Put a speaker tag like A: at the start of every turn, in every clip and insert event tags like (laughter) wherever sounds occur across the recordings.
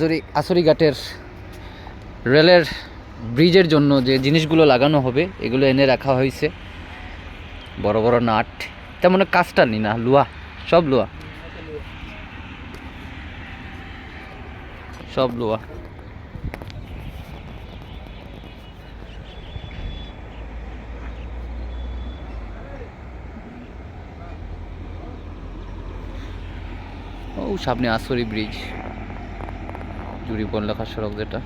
A: আসরি আসরিঘাটের রেলের ব্রিজের জন্য যে জিনিসগুলো লাগানো হবে, এগুলো এনে রাখা হয়েছে। বড় বড় নাট, তেমন কাজটা নি না, লুয়া, সব লুয়া। সব লুয়া। ও, সামনে আসরি ব্রিজ। জুড়ি লেখা সড়ক যেটা।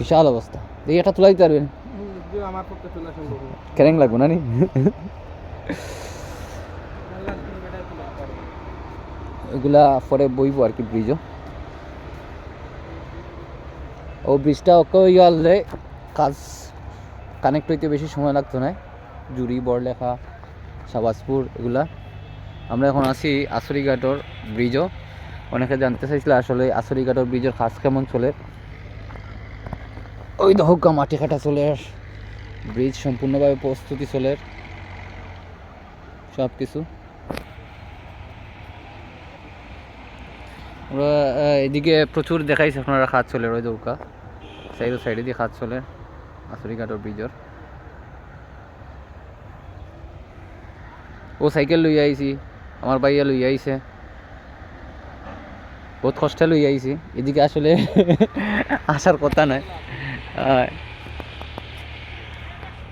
A: বিশাল অবস্থা। এই এটা তুলা দিতে পারবেন। কেরেং লাগবো না নি। এগুলা পরে বইব আর কি ব্রিজও ও ব্রিজটা ওকে ইয়ালে কাজ কানেক্ট হইতে বেশি সময় লাগতো না। জুড়ি, বড়লেখা, শাবাজপুর এগুলা। আমরা এখন আছি আসরিঘাটর ব্রিজও অনেকে জানতে চাইছিল আসলে আসরিঘাটর ব্রিজের কাজ কেমন চলে। ওই দহকা মাটি কাটা চলে আস। ব্রিজ সম্পূর্ণভাবে প্রস্তুতি চলে সব কিছু এদিকে প্রচুর দেখাইছে আপনারা খাত চলে ওই দৌকা সাইড সাইডে দিয়ে খাত চলে আসরিঘাটর ব্রিজর ও সাইকেল লই আইছি আমার বাইয়া লই আইছে। বহুত কষ্টে লই আইছি। এদিকে আসলে (laughs) আসার কথা আহ,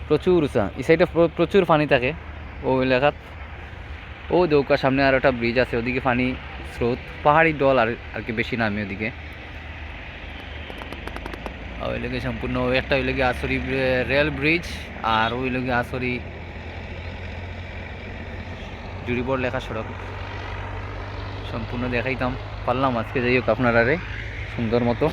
A: প্রচুর উঁচা। এই সাইডে প্রচুর পানি থাকে ও এলাকাত ও দৌকা সামনে আর একটা ব্রিজ আছে, ওদিকে পানি স্রোত। পাহাড়ি দল আর আর কি বেশি নামে ওদিকে। আর ওই লেগে সম্পূর্ণ একটা ওই লেগে আসরি রেল ব্রিজ আর ওই লেগে আসরি জুড়িবর লেখা সড়ক। সম্পূর্ণ দেখাইতাম। পারলাম আজকে, যাই হোক আপনারা রে সুন্দর মতো।